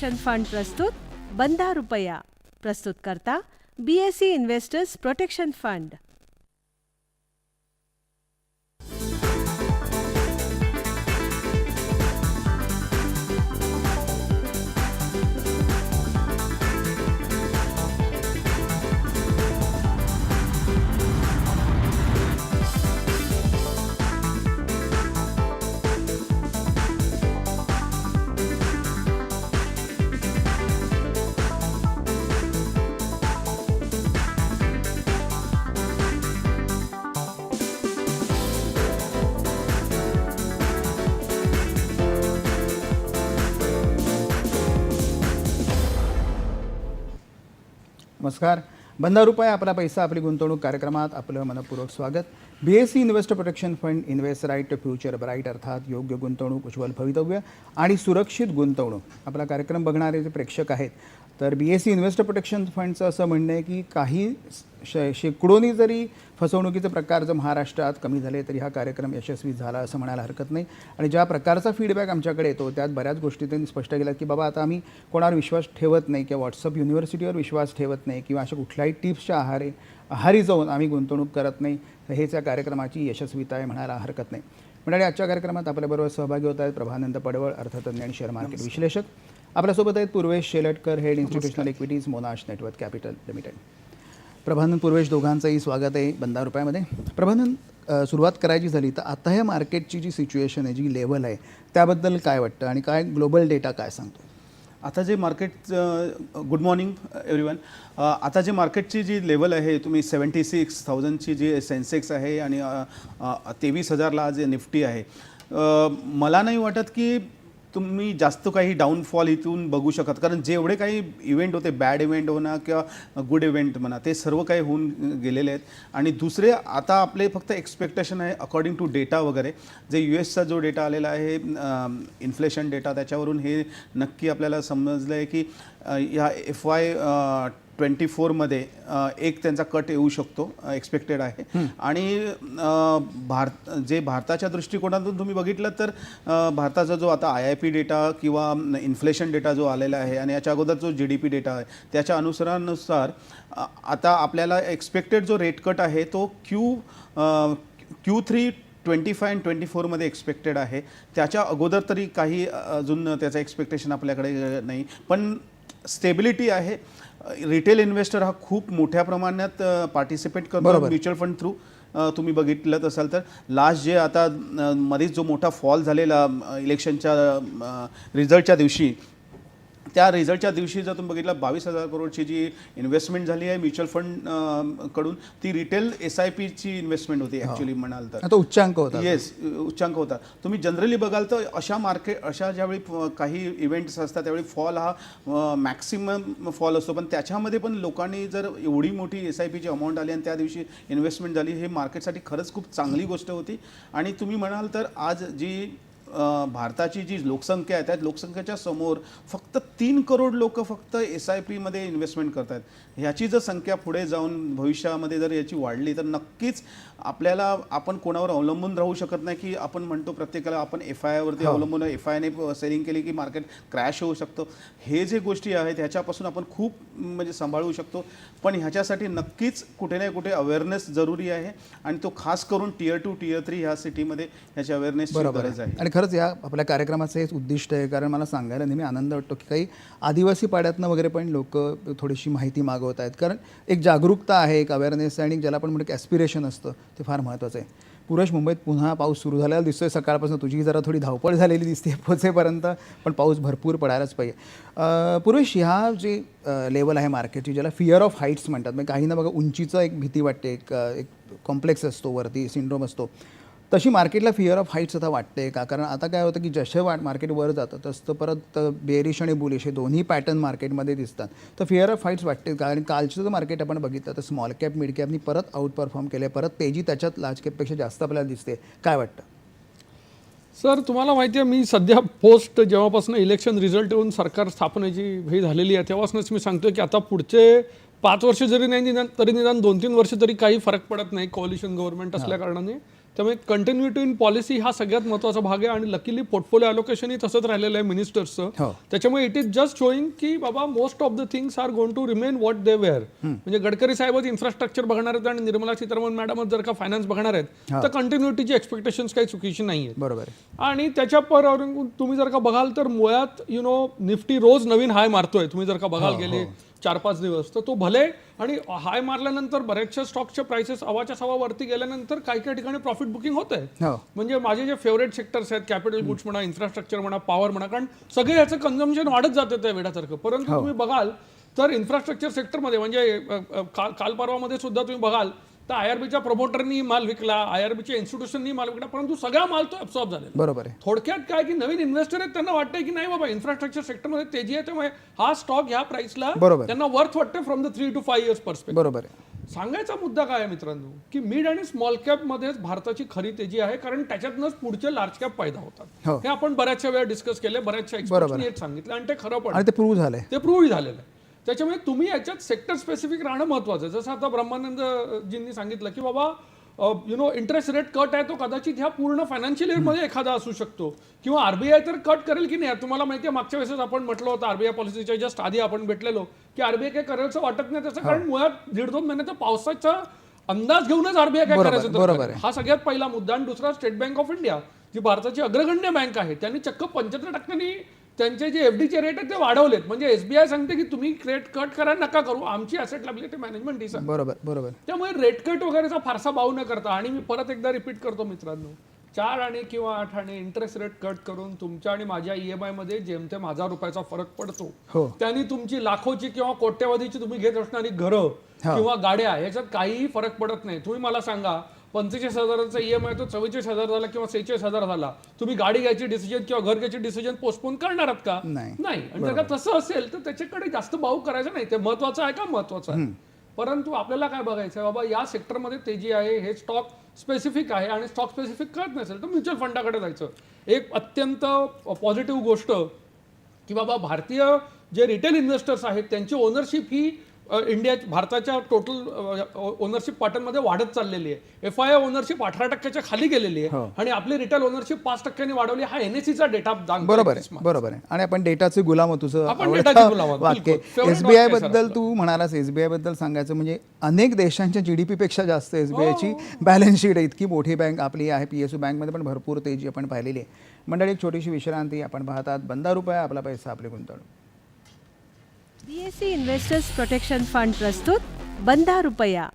Protection fund प्रस्तुत बंधा रुपया प्रस्तुत करता बीएसई इन्व्हेस्टर्स प्रोटेक्शन फंड नमस्कार. बंधा रुपये आपला पैसा आपली गुंतवणूक कार्यक्रमात आपलं मनपूर्वक स्वागत. B S C invest protection fund invest right future bright अर्थात योग्य गुंतवणूक उज्ज्वल भवितव्य आणि सुरक्षित गुंतवणूक. आपला कार्यक्रम बघणारे जे प्रेक्षक आहेत तर B S C investor protection फंडचं असं म्हणणं आहे की काही श शेकडोनी जरी फसवणुकीचे प्रकार जर महाराष्ट्रात कमी झाले तरी हा कार्यक्रम यशस्वी झाला असं म्हणायला हरकत नाही. आणि ज्या प्रकारचा फीडबॅक आमच्याकडे येतो त्यात बऱ्याच गोष्टी त्यांनी स्पष्ट केल्यात की बाबा आता आम्ही कोणावर विश्वास ठेवत नाही किंवा व्हॉट्सअप युनिव्हर्सिटीवर विश्वास ठेवत नाही किंवा अशा कुठल्याही टिप्सच्या आहारे आहारी जाऊन आम्ही गुंतवणूक करत नाही तर हेच या कार्यक्रमाची यशस्वीता आहे म्हणायला हरकत नाही. मंडळी आजच्या कार्यक्रमात आपल्याबरोबर सहभागी होत आहेत प्रभानंद पडवळ अर्थतज्ञ आणि शेअर मार्केट विश्लेषक. आपल्यासोबत आहेत Purvesh Shelatkar head institutional equities Monarch network capital limited. Prabhanand Purvesh दोघांचंही स्वागत आहे बंदा रुपयामध्ये. अ, सुरुवात करायची झाली तर आता ह्या मार्केटची जी सिच्युएशन आहे जी लेवल आहे त्याबद्दल काय वाटतं आणि काय ग्लोबल डेटा काय सांगतो? आता जे मार्केट गुड मॉर्निंग एव्हरीवन आता जे मार्केटची जी लेवल आहे तुम्ही सेवन्टी सिक्स थाउजंडची जी सेन्सेक्स आहे आणि तेवीस हजारला आज निफ्टी आहे. मला नाही वाटत की तुम्ही जास्त काही डाऊनफॉल इथून बघू शकत कारण जेवढे काही इव्हेंट होते बॅड इव्हेंट म्हणा किंवा गुड इव्हेंट म्हणा ते सर्व काही होऊन गेलेले आहेत. आणि दुसरे आता आपले फक्त एक्सपेक्टेशन आहे अकॉर्डिंग टू डेटा वगैरे जे यू एसचा जो डेटा आलेला आहे इन्फ्लेशन डेटा त्याच्यावरून हे नक्की आपल्याला समजलं आहे की या ह्या एफ वाय ट्वेंटी फोरमध्ये एक त्यांचा कट येऊ शकतो एक्सपेक्टेड आहे. आणि भारत जे भारताच्या दृष्टिकोनातून तुम्ही बघितलं तर भारताचा जो आता आय आय पी डेटा किंवा इन्फ्लेशन डेटा जो आलेला आहे आणि याच्या अगोदर जो जी डी पी डेटा आहे त्याच्या अनुसारानुसार आता आपल्याला एक्सपेक्टेड जो रेट कट आहे तो Q Q three twenty five and twenty फोरमध्ये एक्सपेक्टेड आहे. त्याच्या अगोदर तरी काही अजून त्याचं एक्सपेक्टेशन आपल्याकडे नाही. पण स्टेबिलिटी आहे रिटेल इन्व्हेस्टर हा खूप मोठ्या प्रमाणात पार्टिसिपेट करतो. म्युच्युअल फंड थ्रू तुम्ही बघितलं असाल तर लास्ट जे आता मध्येच जो मोठा फॉल झालेला इलेक्शनच्या रिझल्टच्या दिवशी त्या रिझल्टच्या दिवशी जर तुम्ही बघितलं बावीस हजार करोडची जी इन्व्हेस्टमेंट झाली आहे म्युच्युअल फंडकडून ती रिटेल एस आय पीची इन्व्हेस्टमेंट होती ॲक्च्युली म्हणाल तर. उच्चांक होता. येस उच्चांक होता. तुम्ही जनरली बघाल तर अशा मार्केट अशा ज्यावेळी काही इव्हेंट्स असतात त्यावेळी फॉल हा मॅक्सिमम फॉल असतो. पण त्याच्यामध्ये पण लोकांनी जर एवढी मोठी एस आय पीची अमाऊंट आली आणि त्या दिवशी इन्व्हेस्टमेंट झाली हे मार्केटसाठी खरंच खूप चांगली गोष्ट होती. आणि तुम्ही म्हणाल तर आज जी भारताची जी लोकसंख्या आहे त्या लोकसंख्येच्या समोर फक्त तीन करोड लोक फक्त एस आय पीमध्ये इन्व्हेस्टमेंट करत आहेत ह्याची जर संख्या पुढे जाऊन भविष्यामध्ये जर याची वाढली तर नक्कीच आपल्याला आपण कोणावर अवलंबून राहू शकत नाही की आपण म्हणतो प्रत्येकाला आपण एफ आय आयवरती अवलंबून एफ आय आयने सेलिंग केली की मार्केट क्रॅश होऊ शकतो. हे जे गोष्टी आहेत ह्याच्यापासून आपण खूप म्हणजे सांभाळू शकतो. पण ह्याच्यासाठी नक्कीच कुठे ना कुठे अवेअरनेस जरुरी आहे आणि तो खास करून टियर टू टियर थ्री ह्या सिटीमध्ये ह्याची अवेअरनेसची गरज आहे. खरंच या आपल्या कार्यक्रमाचं हेच उद्दिष्ट आहे. कारण मला सांगायला नेहमी आनंद वाटतो की काही आदिवासी पाड्यातनं वगैरे पण लोक थोडीशी माहिती मागवत आहेत. कारण एक जागरूकता आहे एक अवेअरनेस आहे आणि ज्याला आपण म्हणतो ॲस्पिरेशन असतं ते फार महत्त्वाचं आहे. पुरुष मुंबईत पुन्हा पाऊस सुरू झालेला दिसतोय सकाळपासून. तुझी जरा थोडी धावपळ झालेली दिसते पोचेपर्यंत पण पाऊस भरपूर पडायलाच पाहिजे. पुरुष ह्या जे लेवल आहे मार्केटची ज्याला फिअर ऑफ हाईट्स म्हणतात. म्हणजे काहींना बघा उंचीचं एक भीती वाटते. एक एक कॉम्प्लेक्स असतो वरती सिंड्रोम असतो. तशी मार्केटला फिअर ऑफ हाईट्स आता वाटते का? कारण आता काय होतं की जसं वाट मार्केट वर जातं तसं परत बेरिश आणि बुलिश हे दोन्ही पॅटर्न मार्केटमध्ये दिसतात. तर फिअर ऑफ हाईट्स वाटते कारण कालचं जर मार्केट आपण बघितलं तर स्मॉल कॅप मिड कॅपनी परत आउट परफॉर्म केले परत तेजी त्याच्यात लार्ज कॅपपेक्षा जास्त आपल्याला दिसते. काय वाटतं? सर तुम्हाला माहिती आहे मी सध्या पोस्ट जेव्हापासून इलेक्शन रिझल्ट येऊन सरकार स्थापनेची हे झालेली आहे तेव्हापासूनच मी सांगतोय की आता पुढचे पाच वर्ष जरी नाही निदान तरी निदान दोन तीन वर्ष तरी काही फरक पडत नाही. कॉलिशन गव्हर्नमेंट असल्या कारणाने. त्यामुळे कंटिन्युटी इन पॉलिसी हा सगळ्यात महत्त्वाचा भाग आहे. आणि लकीली पोर्टफोलिओ अलोकेशनही तसंच राहिलेलं आहे मिनिस्टर्सचं हो. त्याच्यामुळे इट इज जस्ट शोईंग की बाबा most of the things are going to remain what they were म्हणजे गडकरी साहेबच इन्फ्रास्ट्रक्चर बघणार आहेत आणि निर्मला सीतारामन मॅडमच जर का फायनान्स बघणार आहेत तर कंटिन्युटीची एक्सपेक्टेशन्स काही चुकीची नाही आहेत. बरोबर आहे. आणि त्याच्या पर तुम्ही जर का बघाल तर मुळात यु नो निफ्टी रोज नवीन हाय मारतोय. तुम्ही जर का बघाल गेले चार पाच दिवस. तर तो भले आणि हाय मारल्यानंतर बऱ्याचशा स्टॉकच्या प्राइसेस अवाच्या सवा वरती गेल्यानंतर काही काही ठिकाणी प्रॉफिट बुकिंग होत आहे. हो. म्हणजे माझे जे फेवरेट सेक्टर्स आहेत कॅपिटल गुड्स म्हणा इन्फ्रास्ट्रक्चर म्हणा पॉवर म्हणा कारण सगळे याचं कन्झम्पन वाढत जाते त्या वेळासारखं परंतु तुम्ही बघाल तर इन्फ्रास्ट्रक्चर सेक्टरमध्ये म्हणजे काल परवामध्ये सुद्धा तुम्ही बघाल तर आयआरबीच्या प्रमोटरनी माल विकला आयआरबीच्या इन्स्टिट्यूशननी माल विकला परंतु सगळा माल तो अब्सॉर्ब झालेला बरोबर आहे. थोडक्यात काय की नवीन इन्व्हेस्टर आहेत त्यांना वाटतंय की नाही बाबा इन्फ्रास्ट्रक्चर सेक्टरमध्ये तेजी आहे त्यामुळे हा स्टॉक ह्या प्राइसला बरोबर. त्यांना वर्थ वाटते from the three to five years perspective बरोबर आहे. सांगायचा मुद्दा काय आहे मित्रांनो? की मिड आणि स्मॉल कॅप मध्येच भारताची खरी तेजी आहे कारण त्याच्यातनंच पुढचे लार्ज कॅप फायदा होतात. हो. हे आपण बऱ्याचशा वेळा डिस्कस केले बऱ्याचशा एक्सपर्टनी सांगितलं आणि ते खरं पण ते प्रूव्ह झालंय. ते प्रूव्ह झालेलं आहे. त्याच्यामुळे तुम्ही याच्यात सेक्टर स्पेसिफिक राहणं महत्वाचं आहे. जसं आता ब्रह्मानंद जींनी सांगितलं की बाबा you know interest rate cut आहे तो कदाचित ह्या पूर्ण फायनान्शियल इयरमध्ये एखादा असू शकतो. किंवा आरबीआय तर कट करेल की नाही? तुम्हाला माहिती आहे मागच्या वेळेस आपण म्हटलं होतं आरबीआय पॉलिसीच्या जस्ट आधी आपण भेटलेलो की आरबीआय काय करेलचं वाटत नाही त्याचं. कारण मुळात दीड दोन महिन्याचा पावसाचा अंदाज घेऊनच आरबीआय काय करायचं. हा सगळ्यात पहिला मुद्दा. आणि दुसरा स्टेट बँक ऑफ इंडिया जी भारताची अग्रगण्य बँक आहे त्यांनी चक्क पंच्याहत्तर टक्क्यांनी त्यांचे जे एफडीचे रेट आहेत ते वाढवलेत. म्हणजे एसबीआय सांगते की तुम्ही रेट कट करा नका करू. आमची असेट लायबिलिटी मॅनेजमेंट ही बरोबर बरोबर. त्यामुळे रेट कट वगैरेचा फारसा भाव न करता आणि मी परत एकदा रिपीट करतो मित्रांनो चार आणि किंवा आठ आणि इंटरेस्ट रेट कट करून तुमच्या आणि माझ्या ईएमआयमध्ये जेमतेम हजार रुपयाचा फरक पडतो हो. त्यांनी तुमची लाखोची किंवा कोट्यवधीची तुम्ही घेत असणारी घरं किंवा गाड्या याच्यात काहीही फरक पडत नाही. तुम्ही मला सांगा पंचेचाळीस हजाराचा ईएमआय तो चव्वेचाळीस हजार झाला किंवा सेहेचाळीस हजार झाला. तुम्ही गाडी घ्यायची डिसिजन किंवा घर घ्यायची डिसिजन पोस्टपोन करणार आहात का? नाही. नाही. आणि जर का तसं असेल तर त्याच्याकडे जास्त भाव करायचा नाही. ते महत्वाचं आहे का? महत्वाचं आहे. परंतु आपल्याला काय बघायचं बाबा या सेक्टरमध्ये तेजी आहे हे स्टॉक स्पेसिफिक आहे आणि स्टॉक स्पेसिफिक कळत नसेल तर म्युच्युअल फंडाकडे जायचं. एक अत्यंत पॉझिटिव्ह गोष्ट की बाबा भारतीय जे रिटेल इन्व्हेस्टर्स आहेत त्यांची ओनरशिप ही इंडिया भारताच्या टोटल ओनरशिप पॅटर्नमध्ये वाढत चाललेली आहे. एफ आय ओनरशिप अठरा टक्क्याच्या खाली गेलेली आहे. आणि आपली रिटेल ओनरशिप पाच टक्क्यांनी वाढवली. हा एनएससीचा डेटा बरोबर आहे बरोबर आहे. आणि आपण डेटाचे गुलाम तुझं आपण डेटाचे वाक्य. एसबीआयबद्दल तू म्हणालास एसबीआयबद्दल सांगायचं म्हणजे अनेक देशांच्या जीडीपी पेक्षा जास्त एसबीआय ची हो. बॅलन्स शीट आहे. इतकी मोठी बँक आपली आहे. पीएसयू बँकमध्ये पण भरपूर तेजी आपण पाहिलेली आहे. मंडळी एक छोटीशी विश्रांती आपण पाहतात. बंदा रुपया आपला पैसा आपली गुंतवणूक. बीएससी इन्व्हेस्टर्स प्रोटेक्शन फंड प्रस्तुत बंधा रुपया.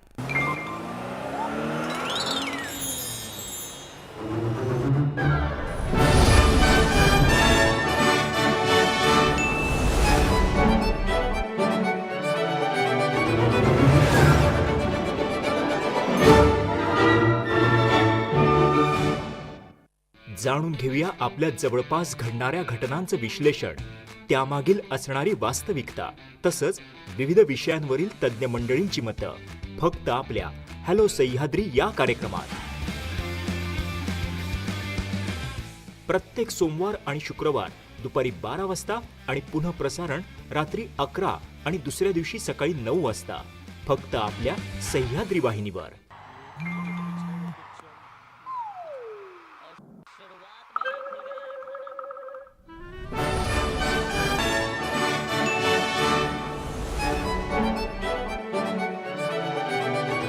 जाणून घेऊया आपल्या जवळपास घडणाऱ्या घटनांचं विश्लेषण. त्यामागील असणारी वास्तविकता तसंच विविध विषयांवरील तज्ज्ञ मंडळींची मतं. फक्त आपल्या हॅलो सह्याद्री या कार्यक्रमात. प्रत्येक सोमवार आणि शुक्रवार दुपारी बारा वाजता आणि पुन्हा प्रसारण रात्री अकरा आणि दुसऱ्या दिवशी सकाळी नऊ वाजता. फक्त आपल्या सह्याद्री वाहिनीवर.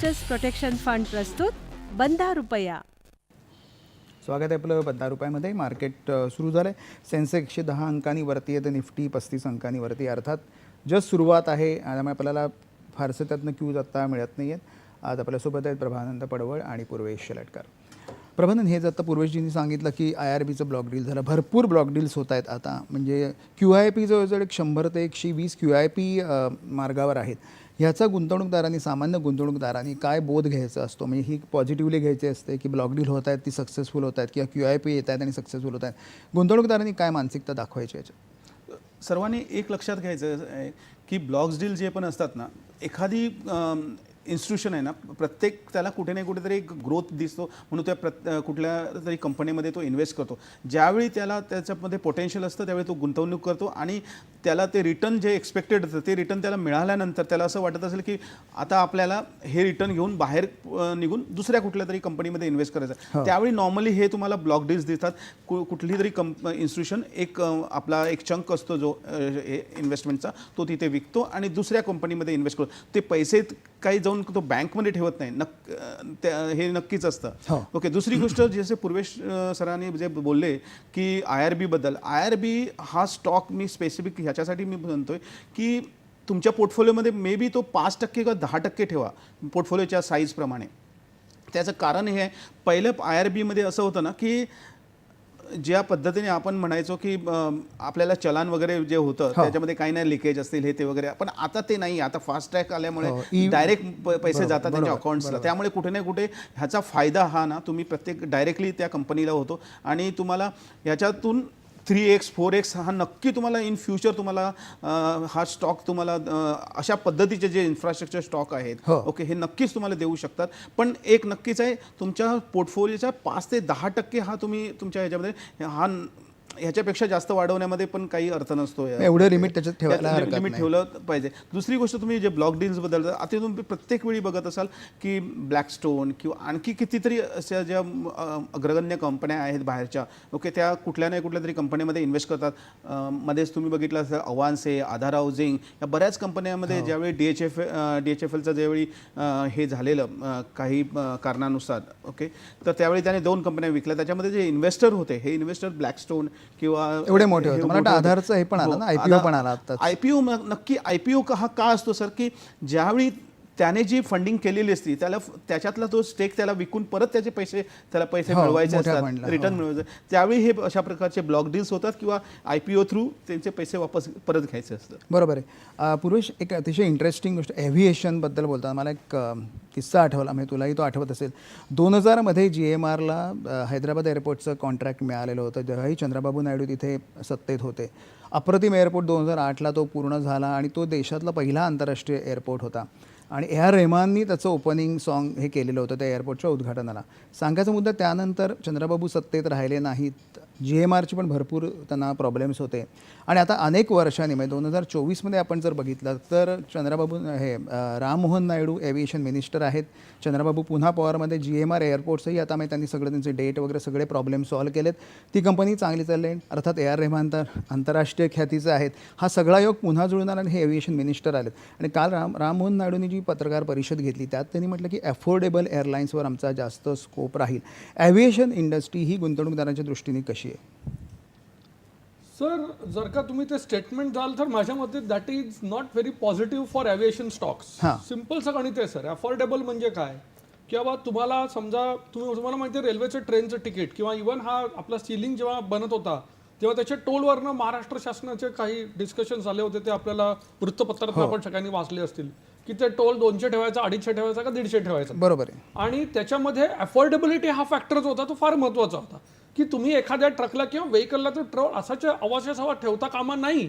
इन्व्हेस्टर्स प्रोटेक्शन फंड प्रस्तुत बंधा रुपया. स्वागत आहे आपलं बंदा रुपयामध्ये. मार्केट सुरू झालं आहे सेन्सेक्स एकशे दहा अंकांनी वरती आहे तर निफ्टी पस्तीस अंकांनी वरती अर्थात जस्ट सुरुवात आहे त्यामुळे आपल्याला फारसे त्यातनं क्यूज आत्ता मिळत नाही आहेत. आज आपल्यासोबत आहेत प्रभानंद पडवळ आणि पूर्वेश शेलटकर. प्रबंधन हे आता पूर्वेशजींनी सांगितलं की आय आर बीचं ब्लॉक डील झालं भरपूर ब्लॉक डील्स होत आहेत आता. म्हणजे क्यू आय पी जवळजवळ एक शंभर ते एकशे वीस क्यू आय पी मार्गावर आहेत. ह्याचा गुंतवणूकदारांनी सामान्य गुंतवणूकदारांनी काय बोध घ्यायचा असतो? म्हणजे ही पॉझिटिव्हली घ्यायची असते की ब्लॉक डील होत आहेत ती सक्सेसफुल होत आहेत किंवा क्यू आय पी येत आहेत आणि सक्सेसफुल होत आहेत. गुंतवणूकदारांनी काय मानसिकता दाखवायची याच्यात? सर्वांनी एक लक्षात घ्यायचं आहे की ब्लॉक्स डील जे पण असतात ना एखादी इन्स्टिट्यूशन आहे ना प्रत्येक त्याला कुठे ना कुठेतरी एक ग्रोथ दिसतो म्हणून त्या प्रत कुठल्या तरी कंपनीमध्ये तो इन्व्हेस्ट करतो. ज्यावेळी त्याला त्याच्यामध्ये पोटेन्शियल असतं त्यावेळी तो गुंतवणूक करतो आणि त्याला ते रिटर्न जे एक्सपेक्टेड असतं ते रिटर्न त्याला मिळाल्यानंतर त्याला असं वाटत असेल की आता आपल्याला हे रिटर्न घेऊन बाहेर निघून दुसऱ्या कुठल्या तरी कंपनीमध्ये इन्व्हेस्ट करायचं त्यावेळी नॉर्मली हे तुम्हाला ब्लॉक डील्स देतात कु कुठली तरी कंप इन्स्टिट्यूशन एक आपला एक चंक असतो जो इन्व्हेस्टमेंटचा तो तिथे विकतो आणि दुसऱ्या कंपनीमध्ये इन्व्हेस्ट करतो. ते पैसे काही जाऊन तो बँकमध्ये ठेवत नाही. त्या- हे नक्कीच असतं. ओके दुसरी गोष्ट जसे पूर्वेश सरांनी जे बोलले की आय आर बीबद्दल आय आर बी हा स्टॉक मी स्पेसिफिक ह्याच्यासाठी मी म्हणतोय की तुमच्या पोर्टफोलिओमध्ये मे बी तो पाच टक्के किंवा दहा टक्के ठेवा पोर्टफोलिओच्या साईजप्रमाणे त्याचं कारण हे आहे पहिलं आय आर बीमध्ये असं होतं ना की ज्या पद्धतीने आपण म्हणायचो की आपल्याला चलान वगैरे जे होतं हो. त्याच्यामध्ये काही नाही लिकेज असतील हे ते वगैरे पण आता ते नाही आता फास्ट ट्रॅक हो, आल्यामुळे डायरेक्ट पैसे बरोबर, जातात त्यांच्या अकाउंट्सला. त्यामुळे कुठे ना कुठे ह्याचा फायदा हा ना तुम्ही प्रत्येक डायरेक्टली त्या कंपनीला होतो आणि तुम्हाला ह्याच्यातून थ्री एक्स फोर एक्स हा नक्की तुम्हाला इन फ्युचर तुम्हाला हा स्टॉक तुम्हाला अशा पद्धतीचे जे इन्फ्रास्ट्रक्चर स्टॉक आहेत हो. ओके हे नक्कीच तुम्हाला देऊ शकतात पण एक नक्कीच आहे तुमच्या पोर्टफोलिओच्या पाच ते दहा टक्के हा तुम्ही तुमच्या ह्याच्यामध्ये हा ह्याच्यापेक्षा जास्त वाढवण्यामध्ये पण काही अर्थ नसतो एवढं लिमिट त्याच्यात ठेवायला लिमिट. ठेवलं पाहिजे. दुसरी गोष्ट तुम्ही जे ब्लॉक डील्सबद्दल आता तुम्ही प्रत्येक वेळी बघत असाल की ब्लॅकस्टोन किंवा आणखी कितीतरी अशा ज्या अग्रगण्य कंपन्या आहेत बाहेरच्या ओके त्या कुठल्या नाही कुठल्या तरी कंपनीमध्ये इन्व्हेस्ट करतात. मध्येच तुम्ही बघितलं असेल अवान्से आधार हाऊसिंग या बऱ्याच कंपन्यांमध्ये ज्यावेळी D H F D H F एलचं ज्यावेळी हे झालेलं काही कारणानुसार ओके तर त्यावेळी त्याने दोन कंपन्या विकल्या. त्याच्यामध्ये जे इन्व्हेस्टर होते हे इन्व्हेस्टर ब्लॅकस्टोन किंवा एवढे मोठे होते. मला वाटतं. आधारचं हे पण आलं हो, ना, आधार- पण आला आत्ताच. आयपीओ नक्की आयपीओ हा का असतो सर की ज्यावेळी त्याने जी फंडिंग केलेली असती त्याला त्याच्यातला तो स्टेक त्याला विकून परत त्याचे पैसे त्याला पैसे हो, मिळवायचे असतात रिटर्न हो. मिळवायचे. त्यावेळी हे अशा प्रकारचे ब्लॉक डील्स होतात किंवा आयपीओ थ्रू त्यांचे पैसे वापस परत घ्यायचे असतात. बरोबर आहे. पूर्वेश एक अतिशय इंटरेस्टिंग गोष्ट एव्हिएशनबद्दल बोलताना मला एक किस्सा आठवला म्हणजे तुलाही तो आठवत असेल. दोन हजारमध्ये जी एम आरला हैदराबाद एअरपोर्टचं कॉन्ट्रॅक्ट मिळालेलं होतं जेव्हाही चंद्रबाबू नायडू तिथे सत्तेत होते. अप्रतिम एअरपोर्ट दोन हजार आठला तो पूर्ण झाला आणि तो देशातला पहिला आंतरराष्ट्रीय एअरपोर्ट होता. आणि ए आर रेहमाननी त्याचं ओपनिंग सॉन्ग हे केलेलं होतं त्या एअरपोर्टच्या उद्घाटनाला. सांगायचा मुद्दा त्यानंतर चंद्रबाबू सत्तेत राहिले नाहीत. जी एम आरचे पण भरपूर त्यांना प्रॉब्लेम्स होते. आणि आता अनेक वर्षांनी म्हणजे दोन हजार चोवीसमध्ये आपण जर बघितलं तर चंद्रबाबू हे राममोहन नायडू एव्हिएशन मिनिस्टर आहेत. चंद्रबाबू पुन्हा पॉवरमध्ये जी एम आर एअरपोर्ट्सही आता म्हणजे त्यांनी सगळे त्यांचे डेट वगैरे सगळे प्रॉब्लेम सॉल्व्ह केलेत. ती कंपनी चांगली चालली अर्थात ए आर रेहमान तर आंतरराष्ट्रीय ख्यातीचं आहेत. हा सगळा योग पुन्हा जुळणार आणि हे एव्हिएशन मिनिस्टर आलेत. आणि काल राम राममोहन नायडूंनी जी पत्रकार परिषद घेतली त्यात त्यांनी म्हटलं की अफोर्डेबल एअरलाईन्सवर आमचा जास्त स्कोप राहील. ॲव्हिएशन इंडस्ट्री ही गुंतवणूकदारांच्या दृष्टीने कशी आहे सर जर का तुम्ही ते स्टेटमेंट द्याल तर माझ्या मते that is not very positive for aviation stocks हां. सिम्पलचं गणित आहे सर अफोर्डेबल म्हणजे काय? की बाबा तुम्हाला समजा तुम्ही तुम्हाला माहिती आहे रेल्वेचं ट्रेनचं तिकीट किंवा इव्हन हा आपला सिलिंग जेव्हा बनत होता तेव्हा त्याच्या टोलवरनं महाराष्ट्र शासनाचे काही डिस्कशन झाले होते ते आपल्याला वृत्तपत्रात आपण सगळ्यांनी वाचले असतील की ते टोल दोनशे ठेवायचा अडीचशे ठेवायचा का दीडशे ठेवायचा? बरोबर आहे. आणि त्याच्यामध्ये अफोर्डेबिलिटी हा फॅक्टर जो होता तो फार महत्त्वाचा होता. की तुम्ही एखाद्या ट्रकला किंवा व्हेकलला तो ट्रक असाच्या अवाच्यासावा ठेवता कामा नाही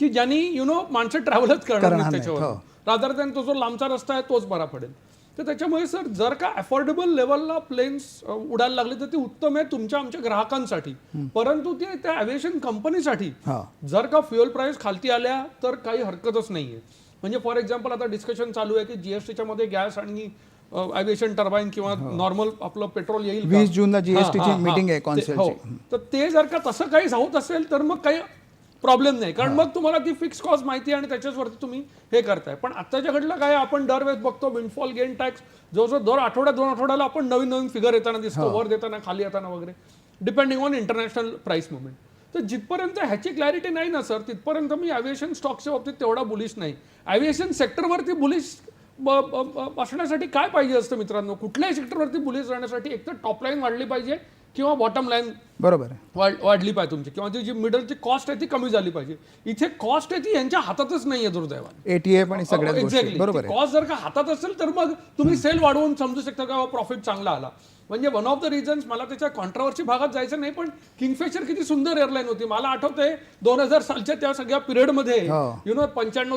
की ज्यांनी यु नो माणसं ट्रॅव्हलच करणार नाही त्याच्यावर. हो. रादर दॅन तो जो लांबचा रस्ता आहे तोच बरा पडेल. तर त्याच्यामुळे सर जर का अफोर्डेबल लेवलला प्लेन्स उडायला लागले तर ते उत्तम आहे तुमच्या आमच्या ग्राहकांसाठी. परंतु ते त्या एव्हिएशन कंपनीसाठी हा. जर का फ्युएल प्राइस खालती आल्या तर काही हरकतच नाहीये. म्हणजे फॉर एक्झाम्पल आता डिस्कशन चालू आहे की जीएसटीच्या मध्ये गॅस आणि एव्हिएशन टर्बाईन किंवा नॉर्मल आपलं पेट्रोल येईल? 20 जूनला GST ची हा. meeting आहे ते- council हो. तर ते जर का तसं काही होत असेल तर मग काही प्रॉब्लेम नाही. कारण मग तुम्हाला ती फिक्स कॉस्ट माहिती आहे आणि त्याच्यावरती तुम्ही हे करताय. पण आत्ताच्या घडलं काय आपण दरवेळेस बघतो विंडफॉल गेन टॅक्स जवळजवळ दर आठवड्यात दोन आठवड्याला आपण नवीन नवीन फिगर येताना दिसतो वर देताना खाली येताना वगैरे depending on international price movement तर जिथपर्यंत ह्याची क्लॅरिटी नाही ना सर तिथपर्यंत मी एव्हिएशन स्टॉकच्या बाबतीत तेवढा बुलिश नाही. एव्हिएशन सेक्टरवरती बुलिश बसण्यासाठी काय पाहिजे असतं मित्रांनो? कुठल्याही सेक्टरवरती बुलिश राहण्यासाठी एक तर टॉप लाईन वाढली पाहिजे किंवा बॉटम लाईन बरोबर वाढ वाढली पाहिजे तुमची. किंवा जी मिडलची कॉस्ट आहे ती कमी झाली पाहिजे. इथे कॉस्ट आहे ती यांच्या हातातच नाही आहे दुर्दैवाने एटीएफ आणि सगळ्याच गोष्टी. एक्झॅक्टली कॉस्ट जर का हातात असेल तर मग तुम्ही सेल वाढवून समजू शकता का प्रॉफिट चांगला आला. म्हणजे वन ऑफ द रिझन्स मला त्याच्या कॉन्ट्रावर्सी भागात जायचं नाही पण किंगफिशर किती सुंदर एअरलाईन होती मला आठवतंय दोन हजार सालच्या त्या सगळ्या पिरियडमध्ये हो. यु नो पंच्याण्णव.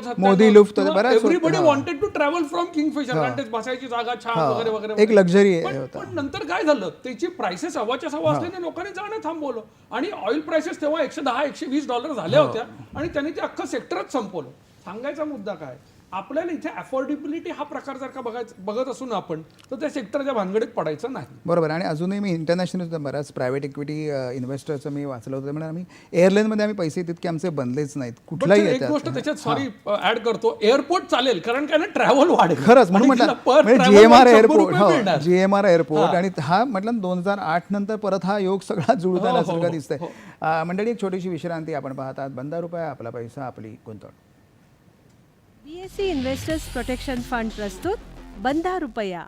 Everybody. Wanted to travel from Kingfisher बसायची जागा छान. वगैरे वगैरे एक luxury पण- नंतर काय झालं त्याची प्राइसेस हवाच्या सव्वा असल्याने लोकांनी जाणं थांबवलं आणि ऑइल प्राइसेस तेव्हा एकशे दहा एकशे वीस डॉलर झाल्या. होत्या आणि त्यांनी ते अख्खं सेक्टरच संपवलं सांगायचा मुद्दा काय आपल्याला इथे अफोर्डेबिलिटी हा प्रकार जर का बघायचं बघत असू ना आपण तर त्या सेक्टरच्या भानगडीत पडायचं नाही. बरोबर. आणि अजूनही मी इंटरनॅशनल बऱ्याच प्रायव्हेट इक्विटी इन्व्हेस्टरचं मी वाचलं होतं. म्हणजे आम्ही एअरलाईनमध्ये आम्ही पैसे तितके आमचे बनलेच नाहीत. कुठलाही एक. गोष्ट त्याच्यात सॉरी ऍड करतो. एअरपोर्ट चालेल कारण काय ना ट्रॅव्हल वाढेल. खरंच. म्हणून म्हटलं जीएमआर एअरपोर्ट. जीएमआर एअरपोर्ट आणि हा म्हटलं दोन हजार आठ नंतर परत हा योग सगळा जुळताना हो, हो, सगळं हो, दिसतंय. मंडळी एक छोटीशी विश्रांती आपण पाहतात. बंदा रुपया आपला पैसा आपली गुंतवणूक. बीएससी इन्व्हेस्टर्स प्रोटेक्शन फंड प्रस्तुत बंधा रुपया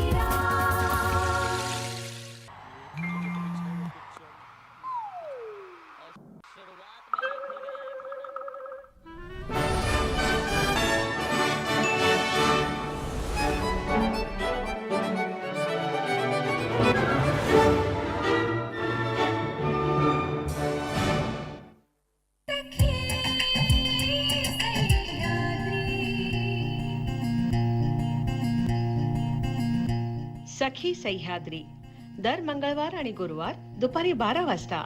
सह्याद्री. दर मंगळवार आणि गुरुवार दुपारी बारा वाजता.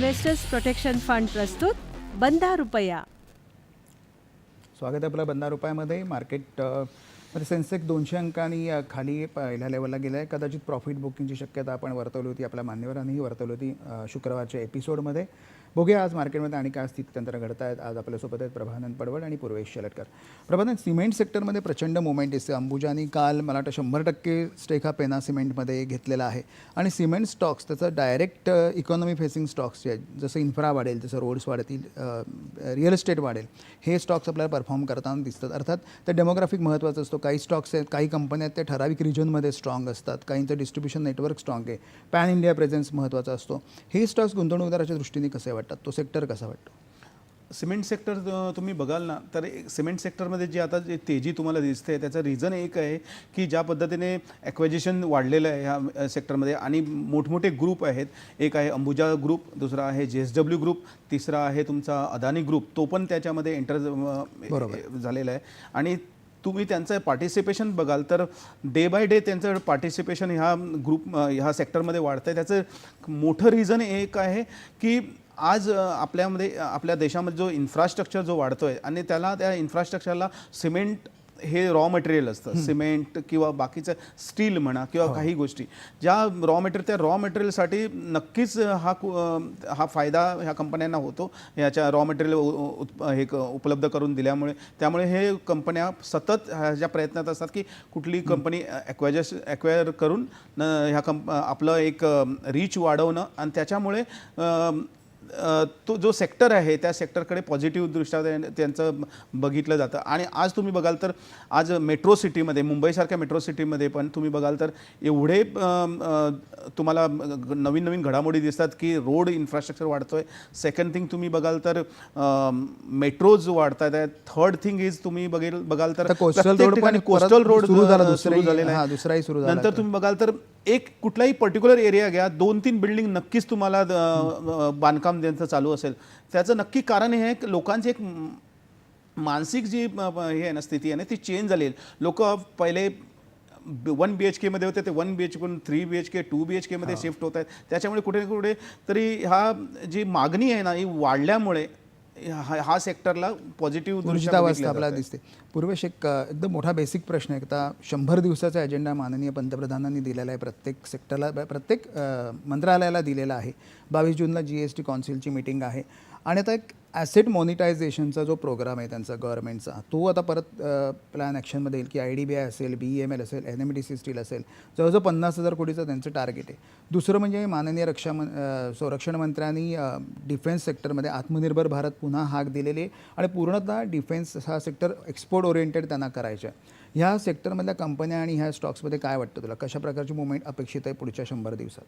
इन्व्हेस्टर्स प्रोटेक्शन फंड प्रस्तुत बंधा रुपया. स्वागत आहे आपलं बंधा रुपयामध्ये. मार्केटमध्ये सेन्सेक्स दोनशे अंकांनी खाली पहिल्या लेवलला गेलं आहे कदाचित प्रॉफिट बुकिंगची शक्यता आपण वर्तवली होती आपल्या मान्यवरांनीही वर्तवली होती शुक्रवारच्या एपिसोडमध्ये बघूया आज मार्केटमध्ये आणि काय स्थितीतंत्र घडत आहेत आज आपल्यासोबत आहेत प्रभानंद पडवळ आणि पूर्वेश शलटकर. प्रभानंद सिमेंट सेक्टरमध्ये प्रचंड मुवमेंट दिसते अंबुजानी काल मला वाटतं शंभर टक्के स्टेक हा पेना सिमेंटमध्ये घेतलेला आहे. आणि सिमेंट स्टॉक्स त्याचं डायरेक्ट इकॉनॉमी फेसिंग स्टॉक्स जे आहेत जसं इन्फ्रा वाढेल जसं रोड्स वाढतील रिअल इस्टेट वाढेल हे स्टॉक्स आपल्याला परफॉर्म करताना दिसतात. अर्थात ते डेमोग्राफिक महत्त्वाचं असतो. काही स्टॉक्स आहेत काही कंपन्या आहेत ते ठराविक रिजनमध्ये स्ट्रॉंग असतात. काहींचं डिस्ट्रीब्युशन नेटवर्क स्ट्रॉंग आहे. पॅन इंडिया प्रेझेन्स महत्त्वाचा असतो. हे स्टॉक्स गुंतवणूकदाराच्या दृष्टीने कसे वाटतात? तो सेक्टर कसा वाटतो? सिमेंट सेक्टर तुम्ही बघाल ना तर सिमेंट सेक्टरमध्ये जी आता जी तेजी तुम्हाला दिसते त्याचं रिझन एक आहे की ज्या पद्धतीने ॲक्वेजिशन वाढलेलं आहे ह्या सेक्टरमध्ये आणि मोठमोठे ग्रुप आहेत. एक आहे अंबुजा ग्रुप दुसरा आहे जे एस डब्ल्यू ग्रुप तिसरा आहे तुमचा अदानी ग्रुप तो पण त्याच्यामध्ये एंटर झालेला आहे. आणि तुम्ही त्यांचं पार्टिसिपेशन बघाल तर डे बाय डे त्यांचं पार्टिसिपेशन ह्या ग्रुप ह्या सेक्टरमध्ये वाढतं आहे त्याचं मोठं रिझन एक आहे की आज आपल्यामध्ये आपल्या देशामध्ये जो इन्फ्रास्ट्रक्चर जो वाढतो आहे आणि त्याला त्या इन्फ्रास्ट्रक्चरला सिमेंट हे रॉ मटेरियल असतं. सिमेंट किंवा बाकीचं स्टील म्हणा किंवा काही गोष्टी. ज्या रॉ मटेरियल त्या रॉ मटेरियलसाठी नक्कीच हा हा फायदा ह्या कंपन्यांना होतो. याच्या रॉ मटेरियल हे क- उपलब्ध करून दिल्यामुळे त्यामुळे हे कंपन्या सतत ह्याच्या प्रयत्नात असतात की कुठली कंपनी ॲक्वायजस ॲक्वायर करून ह्या कंप आपलं एक रीच वाढवणं आणि त्याच्यामुळे तो जो सेक्टर आहे त्या सेक्टरकडे पॉझिटिव्ह दृष्ट्या त्या- त्यांचं बघितलं जातं. आणि आज तुम्ही बघाल तर आज मेट्रो सिटीमध्ये मुंबईसारख्या मेट्रो सिटीमध्ये पण तुम्ही बघाल तर एवढे तुम्हाला नवीन नवीन घडामोडी दिसतात की रोड इन्फ्रास्ट्रक्चर वाढतोय. सेकंड थिंग तुम्ही बघाल तर मेट्रोज वाढतात आहेत थर्ड थिंग इज तुम्ही बघेल बघाल तर ठिकाणी परत कोस्टल रोड सुरू झाला, सुरू दुसराही- झालेला हा, आहे दुसराही सुरू झाला नंतर. तुम्ही बघाल तर एक कुठलाही पर्टिक्युलर एरिया घ्या दोन तीन बिल्डिंग नक्कीच तुम्हाला बांधकाम ज्यांचं चालू असेल. त्याचं नक्की कारण हे आहे लोकांची एक मानसिक जी हे आहे ना स्थिती आहे ना ती चेंज झाली. लोक पहिले वन बी एच केमध्ये होते ते वन बी एच कडून three B H K two B H केमध्ये शिफ्ट होत आहेत. त्याच्यामुळे कुठे ना कुठे तरी ह्या जी मागणी आहे ना ही वाढल्यामुळे हा हा सेक्टरला पॉझिटिव्ह ऊर्जितावस्था आपल्याला दिसते. पूर्वेश एक एकदम मोठा बेसिक प्रश्न आहे. आता शंभर दिवसाचा अजेंडा माननीय पंतप्रधानांनी दिलेला आहे. प्रत्येक सेक्टरला प्रत्येक मंत्रालयाला दिलेला आहे. बावीस जूनला जी एस टी कौन्सिलची मिटिंग आहे. आणि आता एक ॲसेट मॉनिटायझेशनचा जो प्रोग्राम आहे त्यांचा गव्हर्नमेंटचा तो आता परत प्लॅन ॲक्शनमध्ये येईल की आय डी बी आय असेल बी एम एल असेल N M D C steel असेल. जवळजवळ पन्नास हजार कोटीचं त्यांचं टार्गेट आहे. दुसरं म्हणजे माननीय रक्षा मन संरक्षण मंत्र्यांनी डिफेन्स सेक्टरमध्ये आत्मनिर्भर भारत पुन्हा हाक दिलेली आणि पूर्णतः डिफेन्स हा सेक्टर एक्सपोर्ट ओरिएंटेड त्यांना करायचं आहे. ह्या सेक्टरमधल्या कंपन्या आणि ह्या स्टॉक्समध्ये काय वाटतं तुला? कशा प्रकारची मुवमेंट अपेक्षित आहे पुढच्या शंभर दिवसात?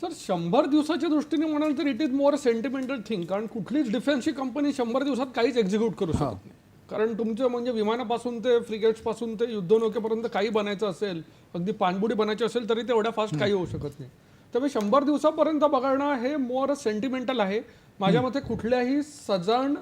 सर शंभर दिवसाच्या दृष्टीने म्हणाल तर it is more sentimental thing कारण कुठलीच डिफेन्सची कंपनी शंभर दिवसात काहीच एक्झिक्यूट करू शकत नाही. कारण तुमचं म्हणजे विमानापासून ते फ्रिगेट्सपासून ते युद्धनौकेपर्यंत काही बनायचं असेल अगदी पाणबुडी बनायची असेल तरी ते एवढ्या फास्ट काही होऊ शकत नाही. त्यामुळे शंभर दिवसापर्यंत बघणं हे मोर सेंटिमेंटल आहे. माझ्या मते कुठल्याही सजण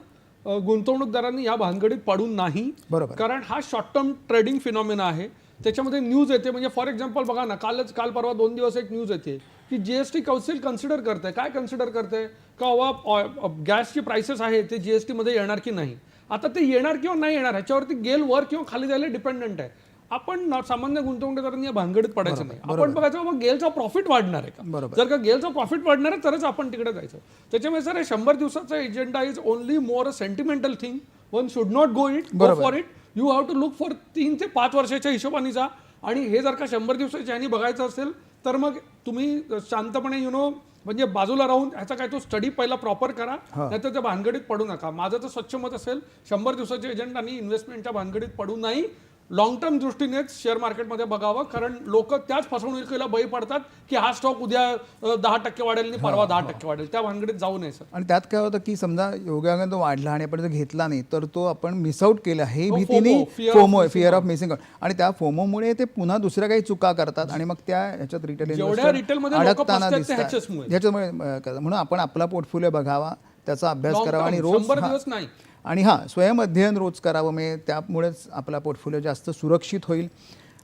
गुंतवणूकदारांनी या भानगडीत पडून नाही. बरोबर. कारण हा शॉर्ट टर्म ट्रेडिंग फिनॉमिना आहे. त्याच्यामध्ये न्यूज येते. म्हणजे फॉर एक्झाम्पल बघा ना कालच काल परवा दोन दिवस एक न्यूज येते. की जीएसटी कौन्सिल कन्सिडर करते काय कन्सिडर करते का बाबा गॅसची प्राइसेस आहे ते जीएसटी मध्ये येणार की नाही? आता ते येणार किंवा नाही येणार ह्याच्यावरती गेल वर किंवा खाली जायला डिपेंडंट आहे. आपण सामान्य गुंतवणूकदारांनी या भानगडीत पडायचं नाही. आपण बघायचं बाबा गेलचा प्रॉफिट वाढणार आहे का. जर का गेलचा प्रॉफिट वाढणार आहे तरच आपण तिकडे जायचं. त्याच्यामुळे सर हे शंभर दिवसाचा agenda is only more a sentimental thing one should not go it go. For it you have to look for तीन ते पाच वर्षाच्या हिशोबाने जा. आणि हे जर का शंभर दिवसाच्या ह्यानी बघायचं असेल तर मग तुम्ही शांतपणे यु नो म्हणजे बाजूला राहून ह्याचा काय तो स्टडी पहिला प्रॉपर करा. नाहीतर त्या भानगडीत पडू नका. माझं तर स्वच्छ मत असेल शंभर दिवसाच्या एजंट आणि इन्व्हेस्टमेंटच्या भानगडीत पडू नाही. लॉंग टर्म दृष्टीनेच शेअर मार्केटमध्ये बघावं कारण लोक त्याच फसवणुकीला बळी पडतात की हा स्टॉक उद्या दहा टक्के वाढेल आणि परवा दहा टक्के वाढेल त्या भानगडीत जाऊ नये सर आणि त्यात काय होतं की समजा योगायोगाने तो वाढला आणि आपण जर घेतला नाही तर तो आपण मिस आउट केला हे भीतीने फोमो फिअर ऑफ मिसिंग आणि त्या फोमोमुळे ते पुन्हा दुसऱ्या काही चुका करतात आणि मग त्या ह्याच्यात रिटेल जेवढ्या retailमध्ये लोकं फसतात ते ह्याच्याचमुळे. ह्याच्यामुळे. म्हणून आपण आपला पोर्टफोलिओ बघावा त्याचा अभ्यास करावा आणि रोज दिवस नाही. आणि हां स्वयंअध्ययन रोज करावं म्हणजे त्यामुळेच आपला पोर्टफोलिओ जास्त सुरक्षित होईल.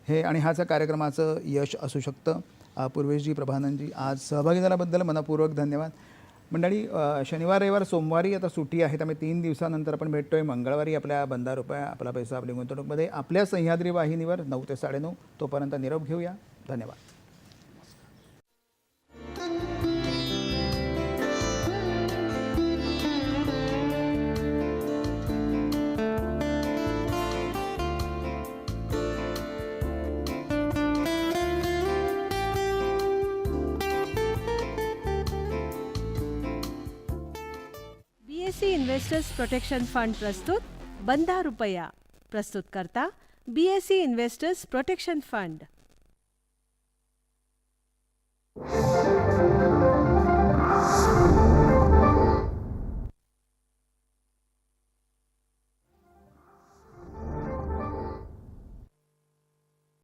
हे आणि ह्याचं कार्यक्रमाचं यश असू शकतं. पूर्वेशजी प्रभानंदजी आज सहभागी झाल्याबद्दल मनपूर्वक धन्यवाद. मंडळी शनिवार रविवार सोमवारी आता सुट्टी आहे त्यामुळे तीन दिवसानंतर आपण भेटतोय. मंगळवारी आपल्या बंदा रुपया आपला पैसा आपली गुंतवणूकमध्ये. आपल्या सह्याद्री वाहिनीवर नऊ ते साडेनऊ तोपर्यंत निरोप घेऊया. धन्यवाद. इन्व्हेस्टर्स प्रोटेक्शन फंड प्रस्तुत बंधा रुपया. प्रस्तुत करता बीएसई इन्व्हेस्टर्स प्रोटेक्शन फंड